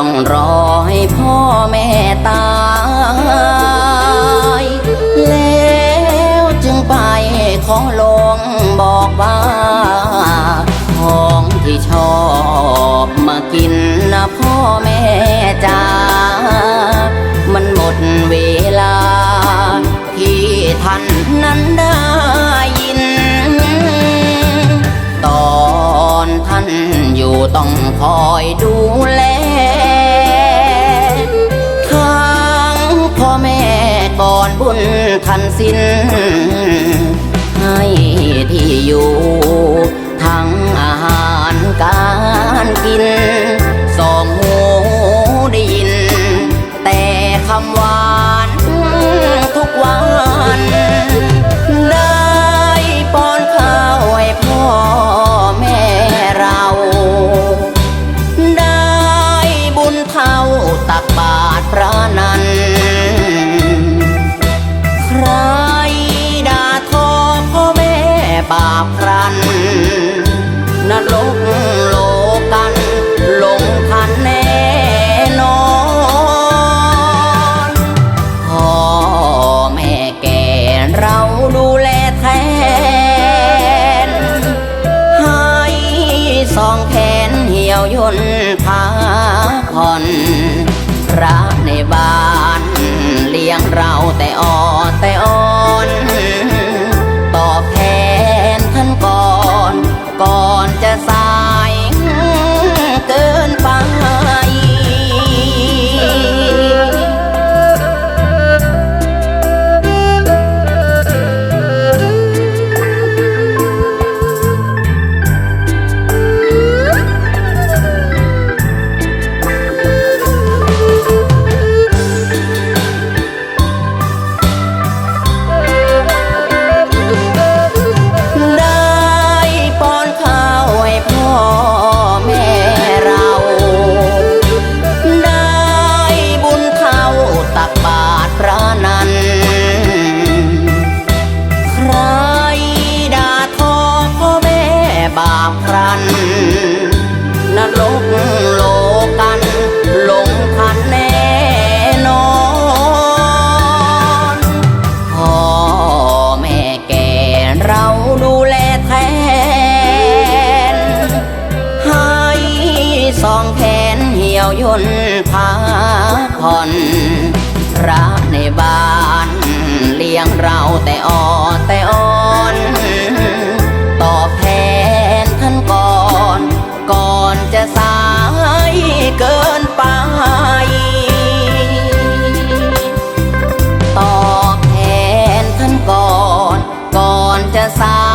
ต้องรอให้พ่อแม่ตาย แล้วจึงไปขอลงบอกว่า ของที่ชอบมากินนะพ่อแม่ ทันสิ้น ให้ที่อยู่ ทั้งอาหารการกิน สองหูได้ยิน แต่คำหวานทุกวัน ได้ป้อนข้าวให้พ่อแม่เรา ได้บุญเท่าตักบาตรพระนัน บาปครันนรกโลกันลงทันแน่นอนพ่อแม่แก่เราดูแลแทน ให้สองแขนเหี่ยวยนพาผ่อนพระในบ้าน เลี้ยงเราแต่อ่อแต่อ่อ นรกโลกันลงทันแน่นอนพ่อแม่แก่เราดูแลแทน ให้สองแขนเหี่ยวยนพาผ่อนพระในบ้านเลี้ยงเราแต่อ่อนแต่อ่อ さい。